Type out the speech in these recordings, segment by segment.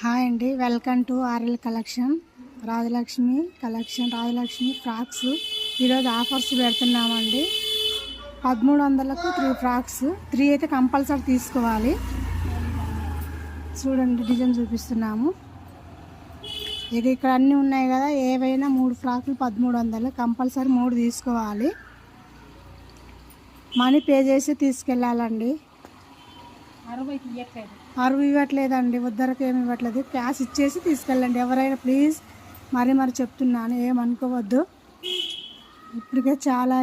Hi అండి. Welcome to RL collection. Rajalakshmi collection Rajalakshmi frocks. ఈరోజు offers పెడుతున్నామండి. పదమూడు వందలకు త్రీ ఫ్రాక్స్. త్రీ అయితే కంపల్సరీ తీసుకోవాలి. చూడండి డిజైన్ చూపిస్తున్నాము. ఇక ఇక్కడ అన్నీ ఉన్నాయి కదా ఏవైనా మూడు ఫ్రాక్లు పదమూడు వందలు. కంపల్సరీ మూడు తీసుకోవాలి. మనీ పే చేసి తీసుకెళ్ళాలండి. అరువు ఇవ్వట్లేదండి ఉద్దరకు ఏమి ఇవ్వట్లేదు. క్యాష్ ఇచ్చేసి తీసుకెళ్ళండి. ఎవరైనా ప్లీజ్ మరీ మరి చెప్తున్నాను ఏమనుకోవద్దు. ఇప్పటికే చాలా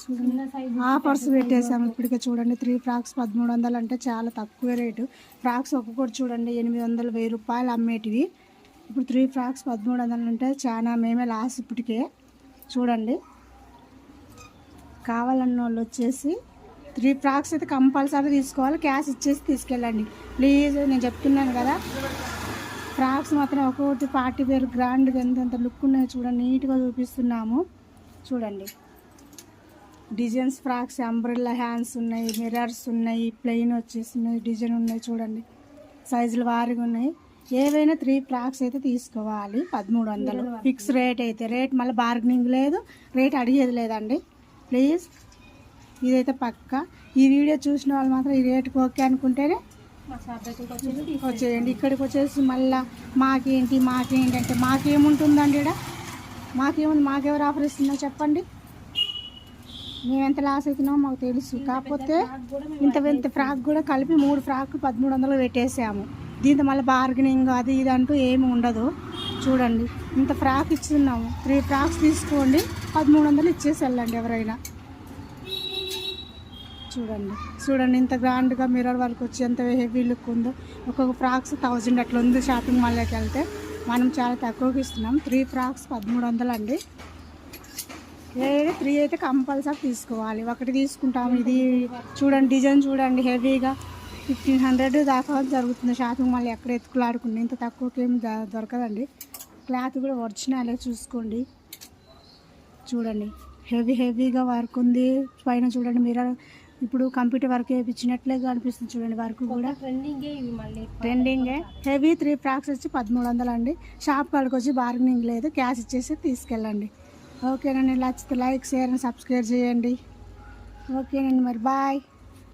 చూడండి. ఆఫర్స్ పెట్టేసాము ఇప్పటికే చూడండి. త్రీ ఫ్రాక్స్ పదమూడు వందలు అంటే చాలా తక్కువ రేటు. ఫ్రాక్స్ ఒక్కొక్కటి చూడండి ఎనిమిది వందలు వెయ్యి రూపాయలు అమ్మేటివి. ఇప్పుడు త్రీ ఫ్రాక్స్ పదమూడు వందలు అంటే చాలా మేమే లాస్ ఇప్పటికే. చూడండి. కావాలన్న వాళ్ళు వచ్చేసి త్రీ ఫ్రాక్స్ అయితే కంపల్సరీ తీసుకోవాలి. క్యాష్ ఇచ్చేసి తీసుకెళ్ళండి. ప్లీజ్ నేను చెప్తున్నాను కదా. ఫ్రాక్స్ మాత్రం ఒక్కొక్కటి పార్టీ వేర్ గ్రాండ్గా ఎంత ఎంత లుక్ ఉన్నాయో చూడండి. నీట్గా చూపిస్తున్నాము. చూడండి. డిజైన్స్ ఫ్రాక్స్ అంబ్రెల్లా హ్యాండ్స్ ఉన్నాయి మిర్రర్స్ ఉన్నాయి ప్లెయిన్ వచ్చేసి ఉన్నాయి డిజైన్ ఉన్నాయి చూడండి. సైజులు వారిగా ఉన్నాయి. ఏవైనా త్రీ ఫ్రాక్స్ అయితే తీసుకోవాలి. పదమూడు వందలు. ఫిక్స్ రేట్ అయితే. రేట్ మళ్ళీ బార్గెనింగ్ లేదు. రేట్ అడిగేది లేదండి. ప్లీజ్. ఇదైతే పక్క. ఈ వీడియో చూసిన వాళ్ళు మాత్రం ఈ రేటుకి ఓకే అనుకుంటేనే వచ్చేయండి. ఇక్కడికి వచ్చేసి మళ్ళీ మాకేంటి మాకేంటి అంటే మాకేముంటుందండి ఇక్కడ మాకేముంది? మాకెవరు ఆఫర్ ఇస్తుందో చెప్పండి. మేము ఎంత లాస్ అవుతున్నామో మాకు తెలుసు. కాకపోతే ఇంత ఇంత ఫ్రాక్ కూడా కలిపి మూడు ఫ్రాక్ పదమూడు వందలు పెట్టేసాము. దీంతో మళ్ళీ బార్గెనింగ్ అది ఇది అంటూ ఏమి ఉండదు. చూడండి. ఇంత ఫ్రాక్ ఇస్తున్నాము. త్రీ ఫ్రాక్స్ తీసుకోండి. పదమూడు వందలు ఇచ్చేసి వెళ్ళండి ఎవరైనా. చూడండి. చూడండి ఇంత గ్రాండ్గా మిర్రర్ వర్క్ వచ్చి ఎంత హెవీ లుక్ ఉందో. ఒక్కొక్క ఫ్రాక్స్ థౌజండ్ అట్లా ఉంది షాపింగ్ మాల్లోకి వెళ్తే. మనం చాలా తక్కువకి ఇస్తున్నాం. త్రీ ఫ్రాక్స్ పదమూడు వందలు అండి. ఏది? త్రీ అయితే కంపల్సరీ తీసుకోవాలి. ఒకటి తీసుకుంటాం ఇది చూడండి డిజైన్ చూడండి హెవీగా ఫిఫ్టీన్ హండ్రెడ్ దాకా జరుగుతుంది షాపింగ్ మాల్ ఎక్కడ ఎత్తుకులాడుకుంది ఇంత తక్కువకి ఏం ద- దొరకదండి. క్లాత్ కూడా ఒరిజినలే చూసుకోండి. చూడండి హెవీ హెవీగా వర్క్ ఉంది. పైన చూడండి మిర్రర్ ఇప్పుడు కంప్యూటర్ వర్క్ వేయించినట్లే కనిపిస్తుంది చూడండి వర్క్ కూడా. ట్రెండింగే ఇవి మళ్ళీ. ట్రెండింగే హెవీ త్రీ ఫ్రాక్స్ వచ్చి పదమూడు వందలు అండి షాప్ కాడికి వచ్చి బార్గెనింగ్ లేదు. క్యాష్ ఇచ్చేసి తీసుకెళ్ళండి. ఓకేనండి నచ్చితే లైక్ షేర్ అండ్ సబ్స్క్రైబ్ చేయండి. ఓకేనండి మరి బాయ్